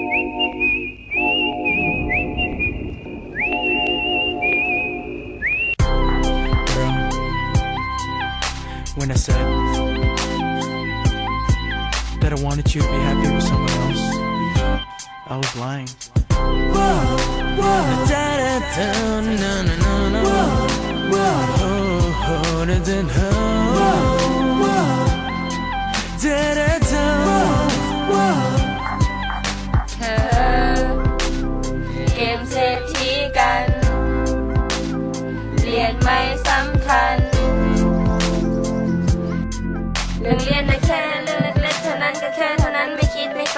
When I said that I wanted you to be happy with someone else, I was lying. Whoa, whoa. Whoa, whoa.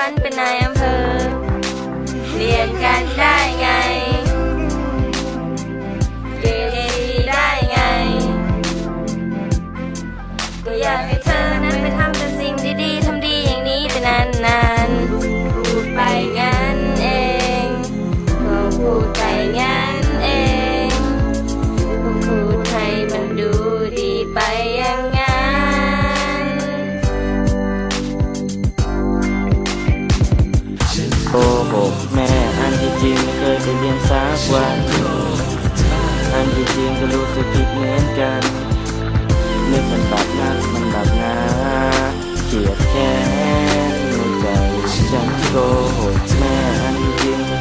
ฝันเป็นนายอำเภอ เรียนกันได้ไง เกรดดีได้ไง ก็อยากให้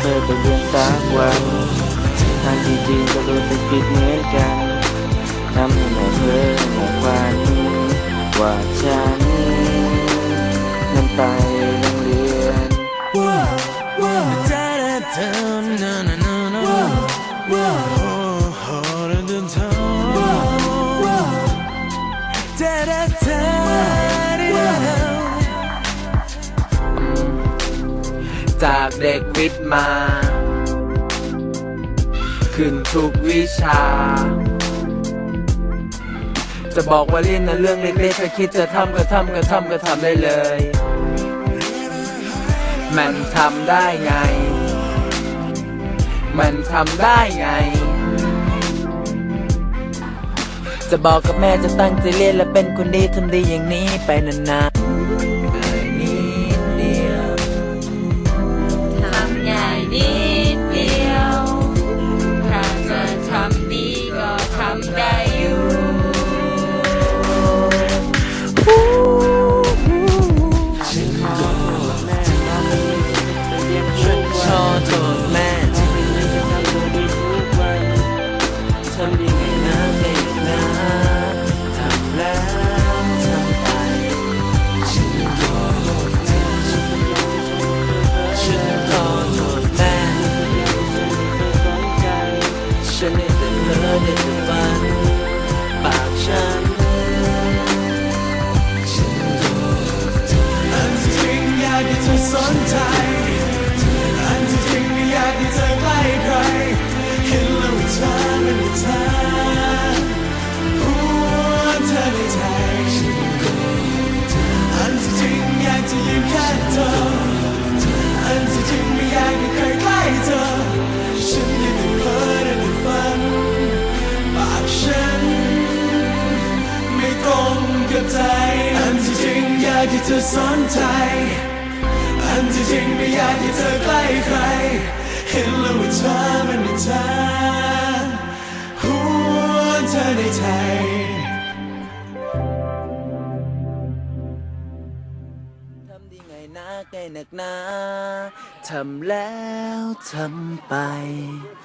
ที่จริงไม่เคยไปเรียนสักวันอันที่จริงก็รู้สึกผิดเหมือนกันทำให้แม่เพ้อแม่ฝันว่าฉันนั้นไปโรงเรียน จากเด็กวิทย์มา ขึ้นทุกวิชา จะบอกว่าเรียนนั้นเรื่องเล็กๆถ้าคิดจะทำก็ทำก็ทำก็ทำได้เลย มันทำได้ไง มันทำได้ไงจะบอกกับแม่จะตั้งใจเรียนและเป็นคนดีทำดีอย่างนี้ไปนานๆ ฉันได้แต่เพ้อได้แต่ฝันปากฉันอันที่จริงอยากให้เธอสนใจากให้เธอสนใจ อันที่จริงไม่อยากให้เธอใกล้ใคร เห็นแล้วว่าเธอมันเป็นเธอหัวเธอในใจทำดีไงนะไงหนักหนาทำแล้วทำไป